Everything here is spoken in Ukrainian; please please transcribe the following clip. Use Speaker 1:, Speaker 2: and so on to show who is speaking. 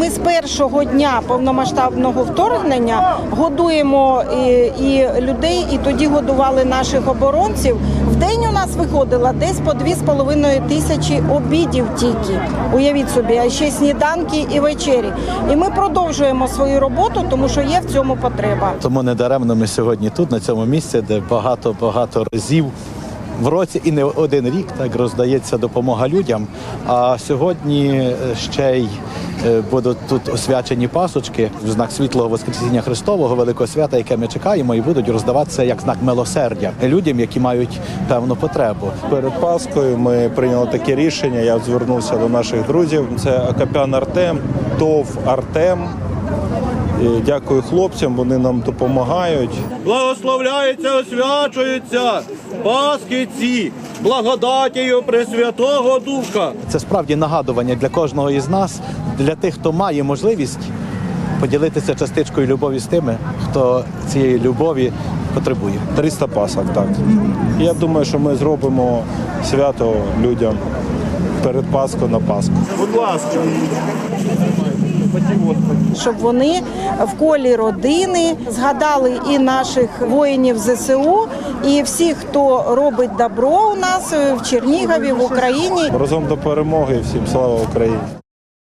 Speaker 1: Ми з першого дня повномасштабного вторгнення годуємо і, і людей, і тоді годували наших оборонців. В день у нас виходило десь по 2,5 тисячі обідів тільки. Уявіть собі, а ще сніданки і вечері. І ми продовжуємо свою роботу, тому що є в цьому потреба.
Speaker 2: Тому недаремно ми сьогодні тут, на цьому місці, де багато багато разів в році і не один рік так роздається допомога людям. А сьогодні е, ще й е, будуть тут освячені пасочки в знак світлого Воскресіння Христового, великого свята, яке ми чекаємо, і будуть роздаватися як знак милосердя людям, які мають певну потребу.
Speaker 3: Перед Паскою ми прийняли таке рішення. Я звернувся до наших друзів. Це Акапян Артем, ТОВ Артем. І Дякую хлопцям, вони нам допомагають.
Speaker 4: Благословляється, освячується Пасхи ці благодатію Пресвятого Духа.
Speaker 2: Це справді нагадування для кожного із нас, для тих, хто має можливість поділитися частичкою любові з тими, хто цієї любові потребує.
Speaker 3: 300 пасок, так. Я думаю, що ми зробимо свято людям перед Пасхою на Пасху.
Speaker 4: Будь ласка.
Speaker 1: Щоб вони в колі родини згадали і наших воїнів ЗСУ, і всіх, хто робить добро у нас в Чернігові, в Україні.
Speaker 3: Разом до перемоги. Всім слава Україні!